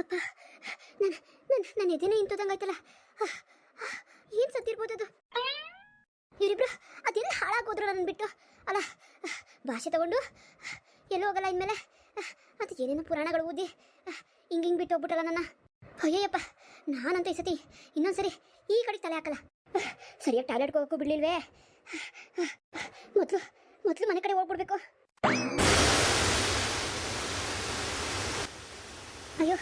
ಅಪ್ಪ ನನ್ನ ನನ್ನ ನನ್ನ ಎದೆನೇ ಇಂತದಂಗಾಯ್ತಲ್ಲ ಏನು ಸತ್ತಿರ್ಬೋದು ಅದು ಇವರಿಬ್ರು ಅದೇನು ಹಾಳಾಗೋದ್ರು ನನ್ನ ಬಿಟ್ಟು. ಅಲ್ಲ ಭಾಷೆ ತಗೊಂಡು ಎಲ್ಲೂ ಹೋಗಲ್ಲ ಇನ್ಮೇಲೆ. ಅದು ಏನೇನೋ ಪುರಾಣಗಳು ಓದಿ ಹಿಂಗೆ ಹಿಂಗೆ ಬಿಟ್ಟು ಹೋಗ್ಬಿಟ್ಟಲ್ಲ ನನ್ನ. ಅಯ್ಯಯ್ಯಪ್ಪ, ನಾನಂತ ಈ ಸತಿ ಇನ್ನೊಂದ್ಸರಿ ಈ ಕಡೆ ತಲೆ ಹಾಕಲ್ಲ. ಸರಿಯಾಗಿ ಟಾಯ್ಲೆಟ್ಗೆ ಹೋಗೋಕ್ಕೂ ಬಿಡ್ಲಿಲ್ವೇ? ಮೊದಲು ಮೊದಲು ಮನೆ ಕಡೆ ಹೋಗ್ಬಿಡ್ಬೇಕು. ಅಯ್ಯೋ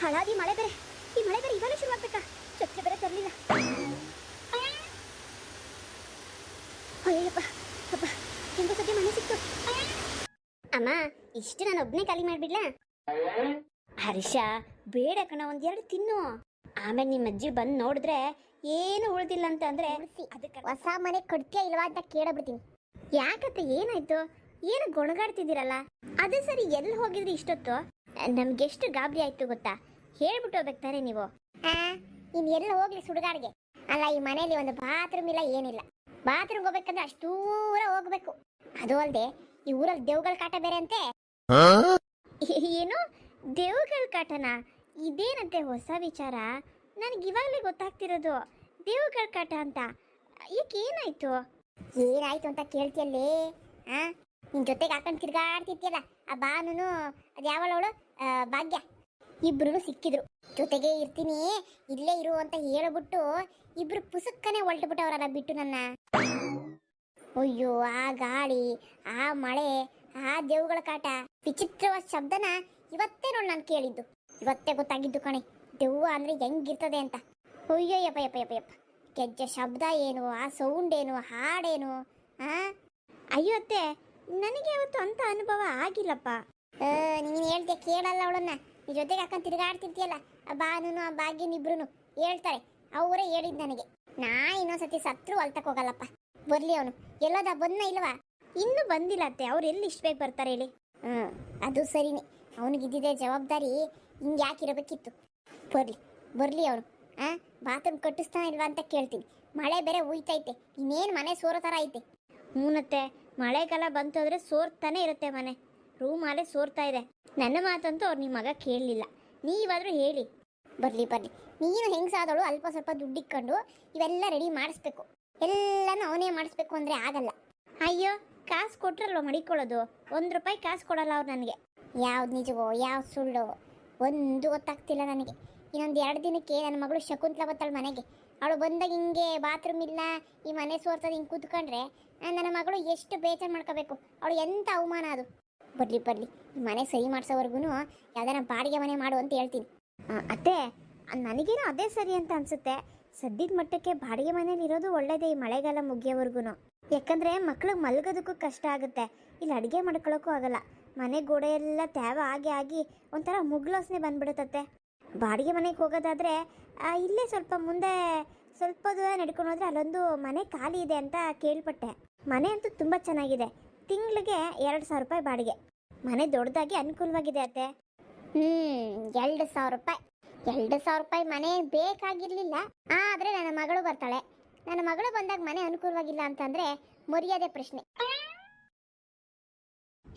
ಹಾಳಾಗಿ ಮಳೆ ಬೇರೆ. ಈ ಮಳೆ ಬೇರೆ ಇವಾಗಲೇ ಶುರು ಆಗ್ಬೇಕಾ? ಛತ್ರಿ ಬೇರೆ ತರಲಿಲ್ಲ. ಅಯ್ಯಪ್ಪ ಅಪ್ಪ ಹೆಂಗೋ ಸದ್ಯ ಮನೆ ಸಿಕ್ತು. ಅಮ್ಮ ಇಷ್ಟು ನಾನು ಒಬ್ಬನೇ ಖಾಲಿ ಮಾಡಿಬಿಡ್ಲಾ? ಹರ್ಷ ಬೇಡ ಕಣ ಒಂದೆರಡು ತಿನ್ನು. ಆಮೇಲೆ ನಿಮ್ಮ ಅಜ್ಜಿ ಬಂದು ನೋಡಿದ್ರೆ ಏನು ಉಳ್ದಿಲ್ಲ ಅಂತ ಅಂದ್ರೆ ಅದಕ್ಕೆ ಹೊಸ ಮನೆ ಕೊಡ್ತೀಯ ಇಲ್ವಾ ಅಂತ ಕೇಳಬಿಡ್ತೀನಿ ಯಾಕತ್ತೆ ಏನಾಯ್ತು? ಏನು ಗೊಣಗಾಡ್ತಿದ್ದೀರಲ್ಲ? ಅದೇ ಸರಿ ಎಲ್ಲಿ ಹೋಗಿದ್ರಿ ಇಷ್ಟೊತ್ತು? ನಮ್ಗೆಷ್ಟು ಗಾಬರಿ ಆಯ್ತು ಗೊತ್ತಾ? ಹೇಳ್ಬಿಟ್ಟು ಹೋಗ್ಬೇಕು ತಾನೆ ನೀವು. ಇನ್ ಎಲ್ಲ ಹೋಗ್ಲಿ ಸುಡುಗಾಡಿಗೆ. ಅಲ್ಲ, ಈ ಮನೆಯಲ್ಲಿ ಒಂದು ಬಾತ್ರೂಮ್ ಇಲ್ಲ, ಏನಿಲ್ಲ. ಬಾತ್ರೂಮ್ ಹೋಗ್ಬೇಕಂದ್ರೆ ಅಷ್ಟೂರ ಹೋಗ್ಬೇಕು. ಅದು ಅಲ್ಲದೆ ಈ ಊರಲ್ಲಿ ದೇವ್ಗಳ ಕಾಟ ಬೇರೆ ಅಂತೆ? ಏನು? ದೇವ್ಗಳ ಕಾಟನ? ಇದೇನಂತೆ ಹೊಸ ವಿಚಾರ? ನನಗೆ ಇವಾಗಲೇ ಗೊತ್ತಾಗ್ತಿರೋದು. ದೇವ್ಗಳ ಕಾಟ ಅಂತ. ಏನಾಯ್ತು? ಏನಾಯ್ತು ಅಂತ ಕೇಳ್ತಿಯಲ್ಲೇ? ಆ? ನಿನ್ ಜೊತೆಗೆ ಹಾಕೊಂಡು ತಿರ್ಗಾಡ್ತಿರ್ತೀಯಲ್ಲ ಆ ಬಾನುನು ಅದು ಯಾವಳವಳು? ಭಾಗ್ಯ. ಇಬ್ರು ಸಿಕ್ಕಿದ್ರು. ಜೊತೆಗೆ ಇರ್ತೀನಿ, ಇಲ್ಲೇ ಇರು ಅಂತ ಹೇಳ್ಬಿಟ್ಟು ಇಬ್ರು ಪುಸಕ್ಕನೆ ಹೊಲ್ಟ್ಬಿಟ್ಟವ್ರಲ್ಲ ಬಿಟ್ಟು ನನ್ನ. ಅಯ್ಯೋ, ಆ ಗಾಳಿ, ಆ ಮಳೆ, ಆ ದೇವುಗಳ ಕಾಟ. ವಿಚಿತ್ರವಾದ ಶಬ್ದನ ಇವತ್ತೇ ನೋಡಿ ನಾನು ಕೇಳಿದ್ದು. ಇವತ್ತೇ ಗೊತ್ತಾಗಿದ್ದು ಕಣೆ, ದೆವ್ವ ಅಂದ್ರೆ ಹೆಂಗಿರ್ತದೆ ಅಂತ. ಅಯ್ಯೋ, ಯಪ್ಪ ಯಪ್ಪ ಯಪ್ಪ ಯಪ್ಪ. ಗೆಜ್ಜೆ ಶಬ್ದ ಏನು, ಆ ಸೌಂಡ್ ಏನು, ಹಾಡೇನು, ಆ? ಅಯ್ಯೋ ಅತ್ತೆ ನನಗೆ ಅವತ್ತು ಅಂತ ಅನುಭವ ಆಗಿಲ್ಲಪ್ಪ. ನೀನು ಹೇಳ್ದೆ ಕೇಳಲ್ಲ ಅವಳನ್ನ. ನಿನ್ನ ಜೊತೆಗೆ ಹಾಕೊಂಡು ತಿರುಗಾಡ್ತಿರ್ತೀಯಲ್ಲ ಆ ಬಾನುನು ಆ ಭಾಗ್ಯನ ಇಬ್ರು ಹೇಳ್ತಾರೆ. ಅವರೇ ಹೇಳಿದ್ ನನಗೆ. ನಾ ಇನ್ನೊಂದ್ಸತಿ ಸತ್ರು ಹೊಲ್ತಕ್ ಹೋಗಲ್ಲಪ್ಪ. ಬರ್ಲಿ ಅವನು. ಎಲ್ಲೋದ ಬಂದ ಇಲ್ವಾ? ಇನ್ನೂ ಬಂದಿಲ್ಲ ಅತ್ತೆ. ಅವ್ರು ಎಲ್ಲಿ ಇಷ್ಟ ಬೇಗ ಬರ್ತಾರೆ ಹೇಳಿ. ಹ್ಮ್ ಅದು ಸರಿನೇ. ಅವನಿಗಿದ್ದಿದೆ ಜವಾಬ್ದಾರಿ ಹಿಂಗೆ ಯಾಕೆ ಇರಬೇಕಿತ್ತು? ಬರ್ಲಿ ಬರ್ಲಿ ಅವನು. ಆ ಬಾತ್ರೂಮ್ ಕಟ್ಟಿಸ್ತಾನ ಇಲ್ವಾ ಅಂತ ಕೇಳ್ತೀನಿ. ಮಳೆ ಬೇರೆ ಉಯ್ತೈತೆ. ಇನ್ನೇನು ಮನೆ ಸೋರೋ ಥರ ಐತೆ. ಹ್ಞೂನತ್ತೆ. ಮಳೆಗಾಲ ಬಂತು ಅಂದರೆ ಸೋರ್ತಾನೆ ಇರುತ್ತೆ ಮನೆ. ರೂಮ್ ಅಲ್ಲೇ ಸೋರ್ತಾ ಇದೆ. ನನ್ನ ಮಾತಂತೂ ಅವ್ರು ನಿಮ್ಮ ಮಗ ಕೇಳಲಿಲ್ಲ. ನೀವಾದರೂ ಹೇಳಿ. ಬರಲಿ ಬರಲಿ. ನೀನು ಹೆಂಗಸಾದಳು ಅಲ್ಪ ಸ್ವಲ್ಪ ದುಡ್ಡು ಇಕ್ಕೊಂಡು ಇವೆಲ್ಲ ರೆಡಿ ಮಾಡಿಸ್ಬೇಕು. ಎಲ್ಲನೂ ಅವನೇ ಮಾಡಿಸ್ಬೇಕು ಅಂದರೆ ಆಗಲ್ಲ. ಅಯ್ಯೋ, ಕಾಸು ಕೊಟ್ರಲ್ವ ಮಡಿಕೊಳ್ಳೋದು? ಒಂದು ರೂಪಾಯಿ ಕಾಸು ಕೊಡಲ್ಲ ಅವ್ರು ನನಗೆ. ಯಾವ್ದು ನಿಜವೋ, ಯಾವ್ದು ಸುಳ್ಳು ಒಂದು ಗೊತ್ತಾಗ್ತಿಲ್ಲ ನನಗೆ. ಇನ್ನೊಂದು ಎರಡು ದಿನಕ್ಕೆ ನನ್ನ ಮಗಳು ಶಕುಂತಲ ಬತ್ತಾಳೆ ಮನೆಗೆ. ಅವಳು ಬಂದಾಗ ಹಿಂಗೆ ಬಾತ್ರೂಮ್ ಇಲ್ಲ, ಈ ಮನೆ ಸೋರ್ಸೋದು ಹಿಂಗೆ ಕೂತ್ಕೊಂಡ್ರೆ ನನ್ನ ಮಗಳು ಎಷ್ಟು ಬೇಜಾರ್ ಮಾಡ್ಕೋಬೇಕು. ಅವಳು ಎಂಥ ಅವಮಾನ ಅದು. ಬರ್ಲಿ ಬರ್ಲಿ, ಈ ಮನೆ ಸರಿ ಮಾಡಿಸೋವರೆಗೂ ಯಾವ್ದಾರ ಬಾಡಿಗೆ ಮನೆ ಮಾಡು ಅಂತ ಹೇಳ್ತೀನಿ. ಅತ್ತೆ ನನಗೇನು ಅದೇ ಸರಿ ಅಂತ ಅನ್ಸುತ್ತೆ. ಸದ್ಯದ ಮಟ್ಟಕ್ಕೆ ಬಾಡಿಗೆ ಮನೇಲಿ ಇರೋದು ಒಳ್ಳೇದೇ ಈ ಮಳೆಗಾಲ ಮುಗಿಯೋವರೆಗೂ ಯಾಕಂದ್ರೆ ಮಕ್ಳಿಗೆ ಮಲಗೋದಕ್ಕೂ ಕಷ್ಟ ಆಗುತ್ತೆ. ಇಲ್ಲಿ ಅಡುಗೆ ಮಾಡ್ಕೊಳ್ಳೋಕ್ಕೂ ಆಗಲ್ಲ. ಮನೆ ಗೋಡೆ ಎಲ್ಲ ತ್ಯಾವ ಆಗಿ ಆಗಿ ಒಂಥರ ಮುಗ್ಲೋಸ್ನೆ ಬಂದ್ಬಿಡುತ್ತತ್ತೆ. ಬಾಡಿಗೆ ಮನೆಗೆ ಹೋಗೋದಾದ್ರೆ ಇಲ್ಲೇ ಸ್ವಲ್ಪ ಮುಂದೆ ಸ್ವಲ್ಪ ದೂರ ನಡ್ಕೊಂಡು ಹೋದ್ರೆ ಅಲ್ಲೊಂದು ಮನೆ ಖಾಲಿ ಇದೆ ಅಂತ ಕೇಳ್ಪಟ್ಟೆ. ಮನೆ ಅಂತೂ ತುಂಬ ಚೆನ್ನಾಗಿದೆ. ತಿಂಗಳಿಗೆ ಎರಡು ಸಾವಿರ ರೂಪಾಯಿ ಬಾಡಿಗೆ. ಮನೆ ದೊಡ್ಡದಾಗಿ ಅನುಕೂಲವಾಗಿದೆ ಅತ್ತೆ. ಹ್ಮ್ ಎರಡು ಸಾವಿರ ರೂಪಾಯಿ. ಎರಡು ಸಾವಿರ ರೂಪಾಯಿ ಮನೆ ಬೇಕಾಗಿರಲಿಲ್ಲ. ಆದ್ರೆ ನನ್ನ ಮಗಳು ಬರ್ತಾಳೆ. ನನ್ನ ಮಗಳು ಬಂದಾಗ ಮನೆ ಅನುಕೂಲವಾಗಿಲ್ಲ ಅಂತಂದರೆ ಮರ್ಯಾದೆ ಪ್ರಶ್ನೆ.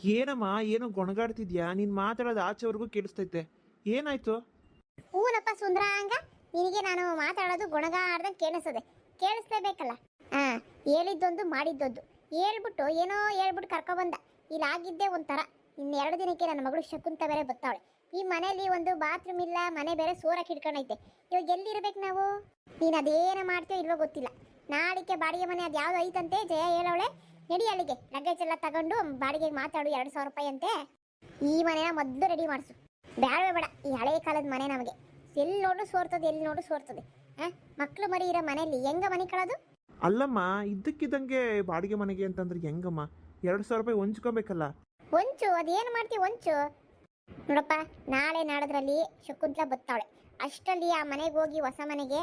ಏನಮ್ಮ ಏನೋ ಗೊಣಗಾಡ್ತಿದ್ಯಾ? ನೀನ್ ಮಾತಾಡೋದು ಆಚೆವರೆಗೂ ಕೇಳಿಸ್ತೈತೆ. ಏನಾಯ್ತು? ಹೂನಪ್ಪ ಸುಂದರಾಂಗ, ನಿನಗೆ ನಾನು ಮಾತಾಡೋದು ಗುಣಗಾರ್ದಂಗೆ ಕೇಳಿಸ್ತದೆ. ಕೇಳಿಸ್ಲೇಬೇಕಲ್ಲ? ಹಾ ಹೇಳಿದ್ದೊಂದು ಮಾಡಿದ್ದೊಂದು. ಹೇಳ್ಬಿಟ್ಟು ಏನೋ ಹೇಳ್ಬಿಟ್ಟು ಕರ್ಕೊಬಂದ. ಇಲ್ಲಿ ಆಗಿದ್ದೇ ಒಂಥರ. ಇನ್ನೆರಡು ದಿನಕ್ಕೆ ನನ್ನ ಮಗಳು ಶಕುಂತ ಬೇರೆ ಬರ್ತಾವಳೆ ಈ ಮನೇಲಿ ಒಂದು ಬಾತ್ರೂಮ್ ಇಲ್ಲ, ಮನೆ ಬೇರೆ ಸೋರಕ್ಕೆ ಹಿಡ್ಕೊಂಡೈತೆ. ಇವಾಗ ಎಲ್ಲಿರ್ಬೇಕು ನಾವು? ನೀನು ಅದೇನ ಮಾಡ್ತೀಯೋ ಇಲ್ವೋ ಗೊತ್ತಿಲ್ಲ. ನಾಳಿಕೆ ಬಾಡಿಗೆ ಮನೆ ಅದು ಯಾವುದು ಐತಂತೆ? ಜಯ ಹೇಳವಳೆ. ನಡಿ ಅಲ್ಲಿಗೆ. ಲಗೇಜ್ ಎಲ್ಲ ತಗೊಂಡು ಬಾಡಿಗೆಗೆ ಮಾತಾಡು, ಎರಡು ಸಾವಿರ ರೂಪಾಯಿ ಅಂತೆ. ಈ ಮನೆಯ ಮೊದಲು ರೆಡಿ ಮಾಡಿಸು. ಬೇಡವೇ ಬೇಡ. ಈ ಹಳೆ ಕಾಲದ ಮನೆ ನಮಗೆ. ಎಲ್ಲಿ ನೋಡು ಸೋರ್ತದೆ ಎಲ್ಲಿ ನೋಡು ಸೋರ್ತದೆ. ಆ ಮಕ್ಳು ಮರಿ ಇರೋ ಮನೆಯಲ್ಲಿ ಹೆಂಗ ಮನೆ ಕಳೋದು? ಅಲ್ಲಮ್ಮ ಇದ್ದಕ್ಕಿದ್ದಂಗೆ ಬಾಡಿಗೆ ಮನೆಗೆ ಅಂತಂದ್ರೆ ಹೆಂಗಮ್ಮ? ಎರಡು ಸಾವಿರ ರೂಪಾಯಿ ಹೊಂಚ್ಕೊಬೇಕಲ್ಲ? ಒಂಚು ಅದೇನು ಮಾಡ್ತೀವಿ ಒಂಚು ನೋಡಪ್ಪ ನಾಳೆ ನಾಡದ್ರಲ್ಲಿ ಶಕುಂತಲ ಬತ್ತಾವಳೆ ಅಷ್ಟರಲ್ಲಿ ಆ ಮನೆಗೆ ಹೋಗಿ ಹೊಸ ಮನೆಗೆ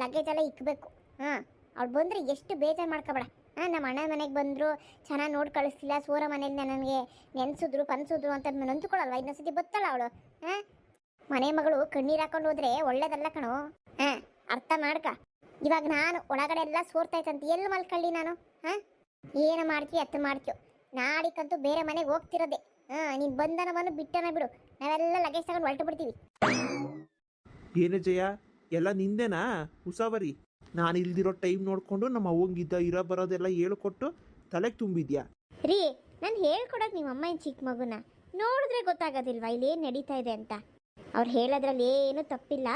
ಲಗೇಜ್ ಎಲ್ಲ ಇಕ್ಬೇಕು. ಹಾಂ ಅವ್ಳು ಬಂದ್ರೆ ಎಷ್ಟು ಬೇಜಾರು ಮಾಡ್ಕೋಬೇಡ. ನಮ್ಮ ಅಣ್ಣ ಮನೆಗೆ ಬಂದರು, ಚೆನ್ನಾಗಿ ನೋಡಿ ಕಳಿಸ್ತಿಲ್ಲ ಸೋರ ಮನೇಲಿ ನನಗೆ ನೆನೆಸಿದ್ರು, ಪನ್ಸಿದ್ರು ಅಂತ ನೊಂದ್ಕೊಳ್ಳಲ್ವ ಇನ್ನೊಂದು ಸತಿ ಬತ್ತಲ್ಲ ಅವಳು. ಹಾಂ ಮನೆ ಮಗಳು ಕಣ್ಣೀರು ಹಾಕೊಂಡು ಹೋದ್ರೆ ಒಳ್ಳೇದಲ್ಲ ಕಣೋ. ಹಾಂ ಅರ್ಥ ಮಾಡ್ಕ. ಇವಾಗ ನಾನು ಒಳಗಡೆ ಎಲ್ಲ ಸೋರ್ತೈತಂತ ಎಲ್ಲಿ ಮಲ್ಕೊಳ್ಳಿ ನಾನು? ಹಾಂ ಏನು ಮಾಡ್ತೀವಿ ಅತ್ತ ಮಾಡ್ತೀಯೋ. ನಾಡಿಕ್ಕಂತೂ ಬೇರೆ ಮನೆಗೆ ಹೋಗ್ತಿರೋದೆ. ಹಾಂ ನೀನು ಬಂದನ ಮನೆ ಬಿಟ್ಟನ ಬಿಡು. ನಾವೆಲ್ಲ ಲಗೇಜ್ ತಗೊಂಡು ಹೊರಟು ಬಿಡ್ತೀವಿ ಏನು ಜಯ? ಎಲ್ಲ ನಿಂದೇನಾ? ಉಸಾವರಿ ನಾನು ಇಲ್ದಿರೋ ಟೈಮ್ ನೋಡಿಕೊಂಡು ನಮ್ಮ ಅವ್ವಂಗಿದ್ದ ಇರೋ ಬರೋದೆಲ್ಲ ಹೇಳ್ಕೊಟ್ಟು ತಲೆಗೆ ತುಂಬಿದ್ಯಾ? ರೀ, ನಾನು ಹೇಳ್ಕೊಡಕ್ ನಿಮ್ಮ ಅಮ್ಮ ಚಿಕ್ಕ ಮಗುನ. ನೋಡಿದ್ರೆ ಗೊತ್ತಾಗೋದಿಲ್ವಾ, ಇಲ್ಲಿ ಏನು ನಡೀತಾ ಇದೆ ಅಂತ? ಅವ್ರು ಹೇಳೋದ್ರಲ್ಲಿ ಏನು ತಪ್ಪಿಲ್ಲ.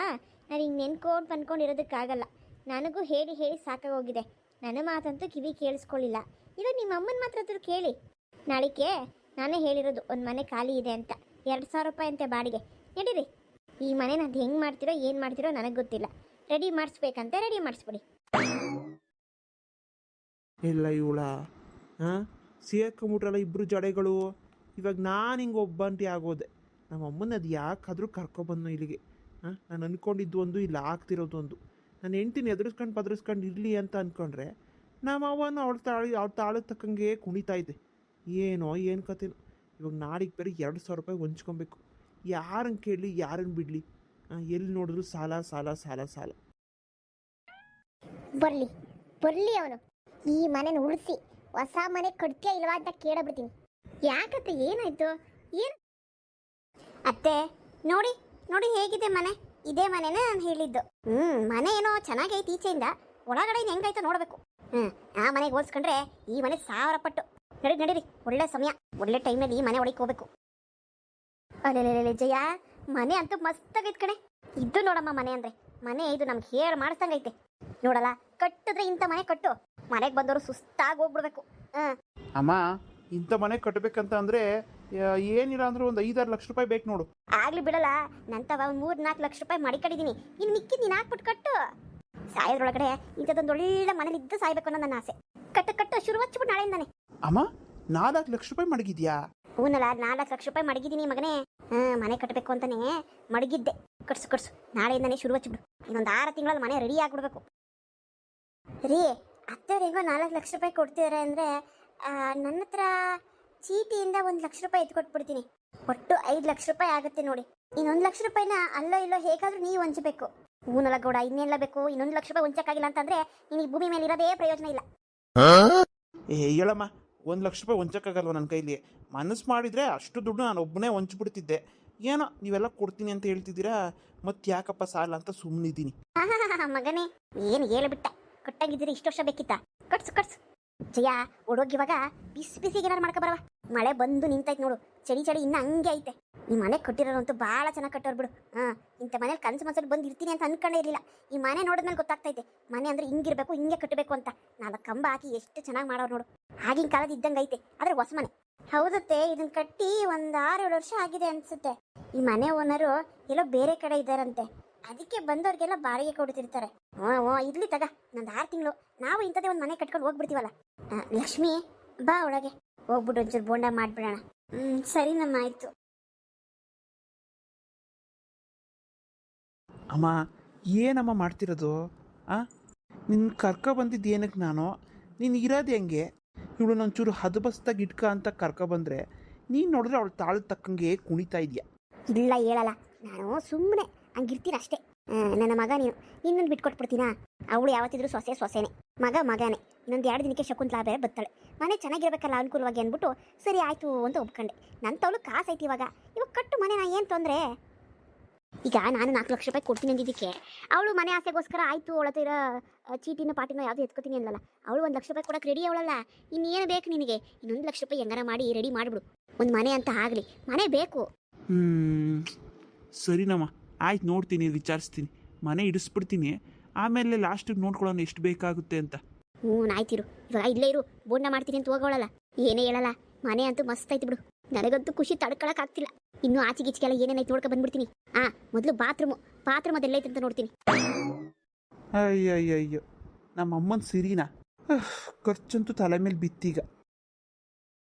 ನಾನು ಹಿಂಗೆ ನೆನ್ಕೊಂಡು ಬಂದ್ಕೊಂಡು ಇರೋದಕ್ಕಾಗಲ್ಲ. ನನಗೂ ಹೇಳಿ ಹೇಳಿ ಸಾಕಾಗೋಗಿದೆ. ನನ್ನ ಮಾತಂತೂ ಕಿವಿ ಕೇಳಿಸ್ಕೊಳ್ಳಿಲ್ಲ ಇವಾಗ ನಿಮ್ಮ ಅಮ್ಮನ ಮಾತ್ರ ಹತ್ರ ಕೇಳಿ. ನಾಳಿಕೆ ನಾನೇ ಹೇಳಿರೋದು, ಒಂದು ಮನೆ ಖಾಲಿ ಇದೆ ಅಂತ. ಎರಡು ಸಾವಿರ ರೂಪಾಯಿ ಅಂತೆ ಬಾಡಿಗೆ. ನಡೀರಿ. ಈ ಮನೆ ನಾನು ಹೆಂಗೆ ಮಾಡ್ತಿರೋ, ಏನು ಮಾಡ್ತಿರೋ ನನಗೆ ಗೊತ್ತಿಲ್ಲ. ರೆಡಿ ಮಾಡಿಸ್ಬೇಕಂತೆ, ರೆಡಿ ಮಾಡಿಸ್ಬಿಡಿ. ಇಲ್ಲ ಇವಳ ಹಾಂ ಸೇರ್ಕೊಂಬಿಟ್ರಲ್ಲ ಇಬ್ಬರು ಜಡೆಗಳು. ಇವಾಗ ನಾನು ಹಿಂಗೆ ಒಬ್ಬಂಟಿ ಆಗೋದೆ. ನಮ್ಮ ಅಮ್ಮನ ಅದು ಯಾಕಾದರೂ ಕರ್ಕೊಬಂದು ಇಲ್ಲಿಗೆ. ಹಾಂ ನಾನು ಅಂದ್ಕೊಂಡಿದ್ದು ಒಂದು, ಇಲ್ಲಿ ಆಗ್ತಿರೋದು ಒಂದು. ನಾನು ಹೆಂಡ್ತಿನ ಎದುರಿಸ್ಕೊಂಡು ಪದರಿಸ್ಕೊಂಡು ಇರಲಿ ಅಂತ ಅಂದ್ಕೊಂಡ್ರೆ ನಮ್ಮ ಅವ್ವನ ಅವಳ ತಾಳಿ, ಅವಳ ತಾಳಕ್ಕೆ ತಕ್ಕಂಗೆ ಕುಣಿತಾ ಇದೆ. ಏನೋ, ಏನು ಕತೆನೋ ಇವಾಗ ನಾಡಿಗೆ ಬೇರೆ ಎರಡು ಸಾವಿರ ರೂಪಾಯಿ ಹೊಂಚ್ಕೊಬೇಕು. ಯಾರನ್ನು ಕೇಳಲಿ ಯಾರನ್ನು ಬಿಡಲಿ? ಎಲ್ಲಿ ನೋಡಿದ್ರು ಸಾಲ ಸಾಲ ಸಾಲ ಸಾಲ. ಬರ್ಲಿ ಬರ್ಲಿ ಅವನು. ಈ ಮನೆನ ಉಳಿಸಿ, ಹೊಸ ಮನೆ ಕಟ್ತೀಯ ಇಲ್ವಾ ಅಂತ ಕೇಳಬಿಡ್ತೀನಿ. ಯಾಕತ್ತೆ, ಏನಾಯ್ತು? ಏನು? ಅತ್ತೆ, ನೋಡಿ ನೋಡಿ ಹೇಗಿದೆ ಮನೆ. ಇದೇ ಮನೆನ ನಾನು ಹೇಳಿದ್ದು. ಹ್ಮ್, ಮನೆ ಏನೋ ಚೆನ್ನಾಗೈತೆ ಈಚೆಯಿಂದ. ಒಳಗಡೆ ಹೆಂಗಾಯ್ತು ನೋಡಬೇಕು. ಹ್ಮ್, ಆ ಮನೆಗೆ ಹೋಲ್ಸ್ಕೊಂಡ್ರೆ ಈ ಮನೆ ಸಾವಿರ ಪಟ್ಟು. ನಡಿ ನಡೀರಿ, ಒಳ್ಳೆ ಸಮಯ. ಒಳ್ಳೆ ಟೈಮಲ್ಲಿ ಈ ಮನೆ ಒಳಗೆ ಹೋಗ್ಬೇಕು. ಅಲ್ಲೇ ಜಯ ಮನೆ ಅಂತೂ ಮಸ್ತಾಗೈತೆ ಕಣೆ. ಇದ್ದು ನೋಡಮ್ಮ ಮನೆ ಅಂದ್ರೆ. ಮನೆ ಇದು ನಮ್ಗೆ ಹೇಳಿ ಮಾಡಿಸ್ದಂಗೈತೆ. ನೋಡಲ್ಲ ಕಟ್ಟಿದ್ರೆ ಇಂಥ ಮನೆ ಕಟ್ಟು. ಮನೆಗೆ ಬಂದವರು ಸುಸ್ತಾಗಿ ಹೋಗ್ಬಿಡ್ಬೇಕು. ಅಮ್ಮ ಇಂಥ ಮನೆ ಕಟ್ಟಬೇಕಂತ ಅಂದ್ರೆ ಏನಿಲ್ಲ ಅಂದ್ರೆ ಒಂದು ಐದಾರು ಲಕ್ಷ ರೂಪಾಯಿ ಬೇಕು ನೋಡು. ಆಗ್ಲಿ ಬಿಡಲ್ಲ ನಂತವ ಒಂದ್ ಮೂರ್ ನಾಲ್ಕು ಲಕ್ಷ ರೂಪಾಯಿ ಮಡಿಕೊಂಡಿದೀನಿ ಇನ್ನು ಮಿಕ್ಕಿದ್ ನೀನ್ ಹಾಕ್ಬಿಟ್ಟು ಕಟ್ಟು. ಸಾಯೋದ್ರೊಳಗಡೆ ಇಂಥದ್ದೊಂದು ಒಳ್ಳೆ ಮನೇಲಿ ಇದ್ದು ಸಾಯ್ಬೇಕು ಅನ್ನೋ ನನ್ನ ಆಸೆ. ಕಟ್ಟು ಕಟ್ಟು ಶುರು ಹಚ್ಬಿಟ್ಟು ನಾಳೆಯಿಂದಾನೆ. ಅಮ್ಮ ನಾಲ್ಕು ಲಕ್ಷ ರೂಪಾಯಿ ಮಡಗಿದ್ಯಾ? ಹೂನಲ್ಲ ನಾಲ್ಕು ಲಕ್ಷ ರೂಪಾಯಿ ಮಡಗಿದ್ದೀನಿ ಮಗನೇ. ಹಾ ಮನೆ ಕಟ್ಟಬೇಕು ಅಂತಾನೆ ಮಡಗಿದ್ದೆ. ಕಟ್ಸು ಕಟ್ಸು ನಾಳೆಯಿಂದನೇ ಶುರು ಹಚ್ಚಿಬಿಡು ಇನ್ನೊಂದು ಆರು ತಿಂಗಳಲ್ಲಿ ಮನೆ ರೆಡಿ ಆಗಿಬಿಡ್ಬೇಕು. ರೀ ಅತ್ತೆಯವ್ರು ಹೆಂಗೋ ನಾಲ್ಕು ಲಕ್ಷ ರೂಪಾಯಿ ಕೊಡ್ತಿದಾರೆ ಅಂದ್ರೆ ನನ್ನ ಹತ್ರ ಚೀಟಿಯಿಂದ ಒಂದು ಲಕ್ಷ ರೂಪಾಯಿ ಎತ್ತು ಕೊಟ್ಬಿಡ್ತೀನಿ ಒಟ್ಟು ಐದು ಲಕ್ಷ ರೂಪಾಯಿ ಆಗುತ್ತೆ ನೋಡಿ. ಇನ್ನೊಂದು ಲಕ್ಷ ರೂಪಾಯಿನ ಅಲ್ಲೋ ಇಲ್ಲೋ ಹೇಗಾದರೂ ನೀವು ಹಂಚಬೇಕು. ಹೂನಲ್ಲ ಗೌಡ ಇನ್ನೆಲ್ಲ ಬೇಕು. ಇನ್ನೊಂದು ಲಕ್ಷ ರೂಪಾಯಿ ಹೊಂಚಕ್ಕಾಗಿಲ್ಲ ಅಂತಂದ್ರೆ ನಿನಗೆ ಈ ಭೂಮಿ ಮೇಲೆ ಇರೋದೇ ಪ್ರಯೋಜನ ಇಲ್ಲ. ಹೇಳಮ್ಮ. ಒಂದು ಲಕ್ಷ ರೂಪಾಯಿ ಹೊಂಚಕ್ಕಾಗಲ್ವ ನನ್ನ ಕೈಲಿ? ಮನಸ್ಸು ಮಾಡಿದರೆ ಅಷ್ಟು ದುಡ್ಡು ನಾನು ಒಬ್ಬನೇ ಹೊಂಚ್ಬಿಡ್ತಿದ್ದೆ ಏನೋ ನೀವೆಲ್ಲ ಕೊಡ್ತೀನಿ ಅಂತ ಹೇಳ್ತಿದ್ದೀರಾ? ಮತ್ತೆ ಯಾಕಪ್ಪ ಸಾಲ ಅಂತ ಸುಮ್ಮನಿದ್ದೀನಿ ಮಗನೇ, ಏನು ಹೇಳ್ಬಿಟ್ಟ? ಕಟ್ಟಾಗಿದ್ದೀರಿ, ಇಷ್ಟು ವರ್ಷ ಬೇಕಿತ್ತ? ಕಟ್ಸು ಕಟ್ಸು. ಜಯ, ಓಡೋಗಿವಾಗ ಬಿಸಿ ಬಿಸಿಗೆ ಏನಾರು ಮಾಡ್ಕೊ ಬರವ ಮಳೆ ಬಂದು ನಿಂತೈತೆ ನೋಡು. ಚಳಿ ಚಳಿ ಇನ್ನ ಹಂಗೆ ಐತೆ. ಈ ಮನೆ ಕಟ್ಟಿರೋರಂತೂ ಭಾಳ ಚೆನ್ನಾಗಿ ಕಟ್ಟೋರು ಬಿಡು. ಹಾಂ, ಇಂಥ ಮನೇಲಿ ಕನಸು ಮನಸ್ಸಲ್ಲಿ ಬಂದು ಇರ್ತೀನಿ ಅಂತ ಅನ್ಕೊಂಡೇ ಇರಲಿಲ್ಲ. ಈ ಮನೆ ನೋಡಿದ್ಮೇಲೆ ಗೊತ್ತಾಗ್ತೈತೆ. ಮನೆ ಅಂದರೆ ಹಿಂಗಿರಬೇಕು, ಹಿಂಗೆ ಕಟ್ಟಬೇಕು ಅಂತ. ನಾಲ್ಕು ಕಂಬ ಹಾಕಿ ಎಷ್ಟು ಚೆನ್ನಾಗಿ ಮಾಡೋರು ನೋಡು. ಆಗಿನ ಕಾಲದ ಇದ್ದಂಗೆ ಐತೆ. ಆದರೆ ಹೊಸ ಮನೆ. ಹೌದತ್ತೆ ಇದನ್ನ ಕಟ್ಟಿ ಒಂದು ಆರು ಏಳು ವರ್ಷ ಆಗಿದೆ ಅನ್ಸುತ್ತೆ. ಈ ಮನೆ ಓನರು ಎಲ್ಲೋ ಬೇರೆ ಕಡೆ ಇದ್ದಾರಂತೆ. ಅದಕ್ಕೆ ಬಂದವ್ರಿಗೆಲ್ಲ ಬಾಡಿಗೆ ಕೊಡ್ತಿರ್ತಾರೆ. ಓ ಓ ಇರ್ಲಿ ತಗ. ನಂದು ಆರು ತಿಂಗಳು. ನಾವು ಇಂಥದ್ದೇ ಒಂದು ಮನೆ ಕಟ್ಕೊಂಡು ಹೋಗ್ಬಿಡ್ತೀವಲ್ಲ. ಲಕ್ಷ್ಮಿ, ಬಾ ಒಳಗೆ. ಹೋಗ್ಬಿಟ್ಟು ಒಂಚೂರು ಬೋಂಡ ಮಾಡಿಬಿಡೋಣ. ಹ್ಞೂ ಸರಿ ನಮ್ಮ ಆಯಿತು. ಅಮ್ಮ, ಏನಮ್ಮ ಮಾಡ್ತಿರೋದು? ಆ? ನಿನ್ನ ಕರ್ಕ ಬಂದಿದ್ದು ಏನಕ್ಕೆ ನಾನು? ನೀನು ಇರೋದು ಹೆಂಗೆ? ಇವಳು ಒಂಚೂರು ಹದಬಸ್ತಾಗಿ ಇಟ್ಕ ಅಂತ ಕರ್ಕೊ ಬಂದರೆ ನೀನು ನೋಡಿದ್ರೆ ಅವಳು ತಾಳು ತಕ್ಕಂಗೆ ಕುಣಿತಾ ಇದೆಯಾ? ಇಲ್ಲ, ಹೇಳಲ್ಲ. ನಾನು ಸುಮ್ಮನೆ ಹಂಗಿರ್ತೀರ ಅಷ್ಟೇ. ನನ್ನ ಮಗ ನೀನು. ಇನ್ನೊಂದು ಬಿಟ್ಕೊಟ್ಬಿಡ್ತೀನಾ? ಅವಳು ಯಾವತ್ತಿದ್ರು ಸೊಸೆ ಸೊಸೆನೆ. ಮಗ ಮಗನೇ. ಇನ್ನೊಂದು ಎರಡು ದಿನಕ್ಕೆ ಶಕುಂತಲಾ ಬೇರೆ ಬತ್ತಾಳೆ. ಮನೆ ಚೆನ್ನಾಗಿರ್ಬೇಕಲ್ಲ ಅನುಕೂಲವಾಗಿ ಅಂದ್ಬಿಟ್ಟು, ಸರಿ ಆಯಿತು ಅಂತ ಒಪ್ಕೊಂಡೆ. ನನ್ನ ತವಳು ಕಾಸು ಐತಿ ಇವಾಗ. ಇವಾಗ ಕಟ್ಟು ಮನೆ ನಾ ಏನು ತೊಂದರೆ? ಈಗ ನಾನು ನಾಲ್ಕು ಲಕ್ಷ ರೂಪಾಯಿ ಕೊಡ್ತೀನಿ ಅಂದಿದ್ದಕ್ಕೆ. ಅವಳು ಮನೆ ಆಸೆಗೋಸ್ಕರ ಆಯ್ತು ಅವಳ ಹತ್ರ ಚೀಟಿನ ಪಾಟಿನ ಯಾವುದು ಎತ್ಕೋತೀನಿ ಅಂದಲ್ಲ ಅವಳು ಒಂದು ಲಕ್ಷ ರೂಪಾಯಿ ಕೊಡಕ್ಕೆ ರೆಡಿ ಅವಳಲ್ಲ. ಇನ್ನೇನು ಬೇಕು ನಿನಗೆ? ಇನ್ನೊಂದು ಲಕ್ಷ ರೂಪಾಯಿ ಹೆಂಗಾರ ಮಾಡಿ ರೆಡಿ ಮಾಡಿಬಿಡು. ಒಂದು ಮನೆ ಅಂತ ಆಗಲಿ. ಮನೆ ಬೇಕು. ಸರಿನಮ್ಮ ಆಯ್ತು ನೋಡ್ತೀನಿ ವಿಚಾರಿಸ್ತೀನಿ. ಮನೆ ಇಡಿಸ್ಬಿಡ್ತೀನಿ. ಆಮೇಲೆ ಲಾಸ್ಟಿಗೆ ನೋಡ್ಕೊಳ್ಳೋಣ ಎಷ್ಟು ಬೇಕಾಗುತ್ತೆ ಅಂತ. ಹ್ಞೂ ಆಯ್ತಿರು ಇವಾಗ ಇಲ್ಲೇ ಇರು. ಬೋಂಡ ಮಾಡ್ತೀನಿ ಅಂತ ಹೋಗೋಳಲ್ಲ. ಏನೇ ಹೇಳಲ್ಲ. ಮನೆ ಅಂತೂ ಮಸ್ತ್ ಆಯ್ತು ಬಿಡು. ನನಗಂತೂ ಖುಷಿ ತಡ್ಕೊಳಕ್ ಆಗ್ತಿಲ್ಲ. ಇನ್ನು ಆಚೆ ಎಲ್ಲ ಏನೇನೈತೆ ನೋಡ್ಕೊ ಬಂದ್ಬಿಡ್ತೀನಿ. ಆ, ಮೊದಲು ಬಾತ್ರೂಮ್. ಬಾತ್ರೂಮ್ ಅದೆಲ್ಲೈತೆ ಅಂತ ನೋಡ್ತೀನಿ. ಅಯ್ಯಯ್ಯಯ್ಯೋ ನಮ್ಮ ಅಮ್ಮನ ಸಿರಿನಾ ಖರ್ಚಂತೂ ತಲೆ ಮೇಲೆ ಬಿತ್ತೀಗ.